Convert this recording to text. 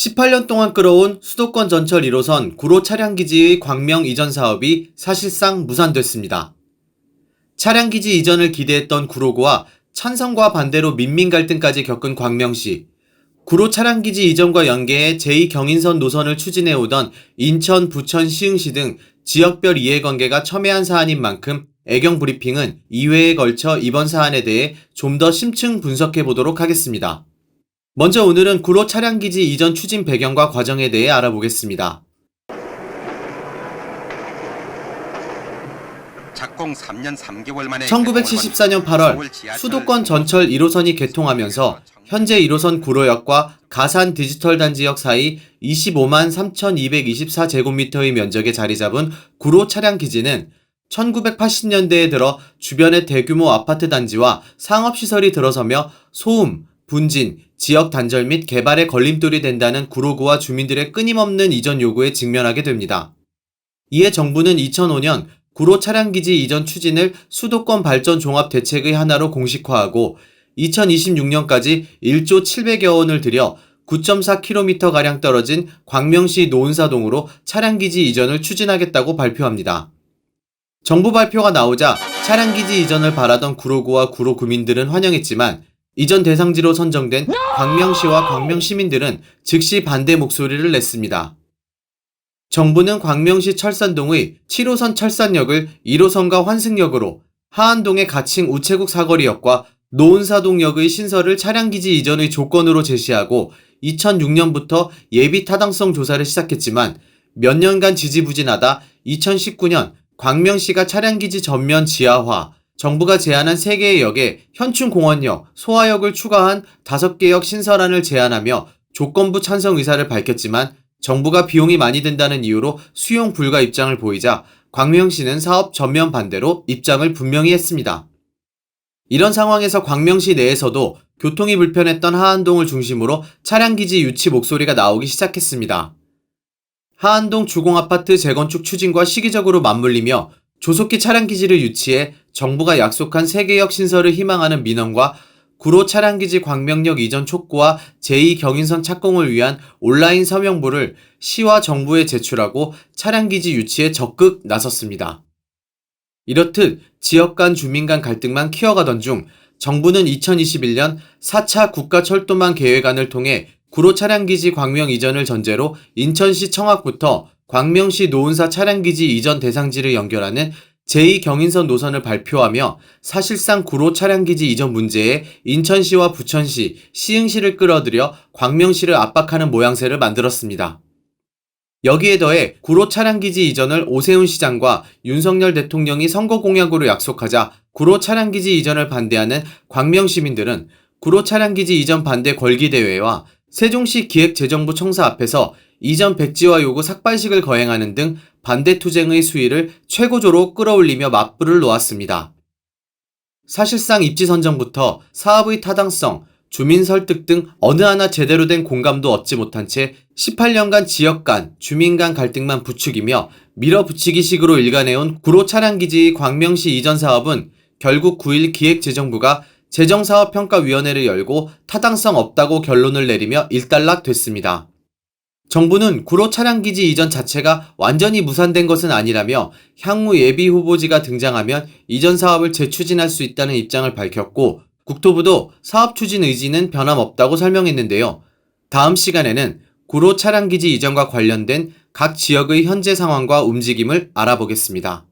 18년 동안 끌어온 수도권 전철 1호선 구로 차량기지의 광명 이전 사업이 사실상 무산됐습니다. 차량기지 이전을 기대했던 구로구와 찬성과 반대로 민민 갈등까지 겪은 광명시. 구로 차량기지 이전과 연계해 제2경인선 노선을 추진해 오던 인천, 부천, 시흥시 등 지역별 이해관계가 첨예한 사안인 만큼 애경 브리핑은 2회에 걸쳐 이번 사안에 대해 좀 더 심층 분석해 보도록 하겠습니다. 먼저 오늘은 구로 차량기지 이전 추진 배경과 과정에 대해 알아보겠습니다. 작공 3년 3개월 만에 1974년 8월 수도권 전철 1호선이 개통하면서 현재 1호선 구로역과 가산 디지털 단지역 사이 25만 3,224제곱미터의 면적에 자리 잡은 구로 차량 기지는 1980년대에 들어 주변의 대규모 아파트 단지와 상업시설이 들어서며 소음, 분진, 지역 단절 및 개발의 걸림돌이 된다는 구로구와 주민들의 끊임없는 이전 요구에 직면하게 됩니다. 이에 정부는 2005년 구로 차량기지 이전 추진을 수도권 발전 종합 대책의 하나로 공식화하고 2026년까지 1조 700여 원을 들여 9.4km가량 떨어진 광명시 노은사동으로 차량기지 이전을 추진하겠다고 발표합니다. 정부 발표가 나오자 차량기지 이전을 바라던 구로구와 구로 구민들은 환영했지만 이전 대상지로 선정된 광명시와 광명 시민들은 즉시 반대 목소리를 냈습니다. 정부는 광명시 철산동의 7호선 철산역을 1호선과 환승역으로 하안동의 가칭 우체국 사거리역과 노은사동역의 신설을 차량기지 이전의 조건으로 제시하고 2006년부터 예비 타당성 조사를 시작했지만 몇 년간 지지부진하다 2019년 광명시가 차량기지 전면 지하화, 정부가 제안한 3개의 역에 현충공원역, 소화역을 추가한 5개 역 신설안을 제안하며 조건부 찬성 의사를 밝혔지만 정부가 비용이 많이 든다는 이유로 수용 불가 입장을 보이자 광명 시는 사업 전면 반대로 입장을 분명히 했습니다. 이런 상황에서 광명시 내에서도 교통이 불편했던 하안동을 중심으로 차량기지 유치 목소리가 나오기 시작했습니다. 하안동 주공아파트 재건축 추진과 시기적으로 맞물리며 조속히 차량 기지를 유치해 정부가 약속한 세계역 신설을 희망하는 민원과 구로 차량기지 광명역 이전 촉구와 제2경인선 착공을 위한 온라인 서명부를 시와 정부에 제출하고 차량기지 유치에 적극 나섰습니다. 이렇듯 지역 간 주민 간 갈등만 키워가던 중 정부는 2021년 4차 국가철도망 계획안을 통해 구로 차량기지 광명 이전을 전제로 인천시 청학부터 광명시 노은사 차량기지 이전 대상지를 연결하는 제2경인선 노선을 발표하며 사실상 구로 차량기지 이전 문제에 인천시와 부천시, 시흥시를 끌어들여 광명시를 압박하는 모양새를 만들었습니다. 여기에 더해 구로 차량기지 이전을 오세훈 시장과 윤석열 대통령이 선거 공약으로 약속하자 구로 차량기지 이전을 반대하는 광명 시민들은 구로 차량기지 이전 반대 권기대회와 세종시 기획재정부 청사 앞에서 이전 백지화 요구 삭발식을 거행하는 등 반대 투쟁의 수위를 최고조로 끌어올리며 맞불을 놓았습니다. 사실상 입지 선정부터 사업의 타당성, 주민 설득 등 어느 하나 제대로 된 공감도 얻지 못한 채 18년간 지역 간, 주민 간 갈등만 부추기며 밀어붙이기 식으로 일관해온 구로 차량기지 광명시 이전 사업은 결국 9일 기획재정부가 재정사업평가위원회를 열고 타당성 없다고 결론을 내리며 일단락 됐습니다. 정부는 구로 차량 기지 이전 자체가 완전히 무산된 것은 아니라며 향후 예비 후보지가 등장하면 이전 사업을 재추진할 수 있다는 입장을 밝혔고 국토부도 사업 추진 의지는 변함없다고 설명했는데요. 다음 시간에는 구로 차량 기지 이전과 관련된 각 지역의 현재 상황과 움직임을 알아보겠습니다.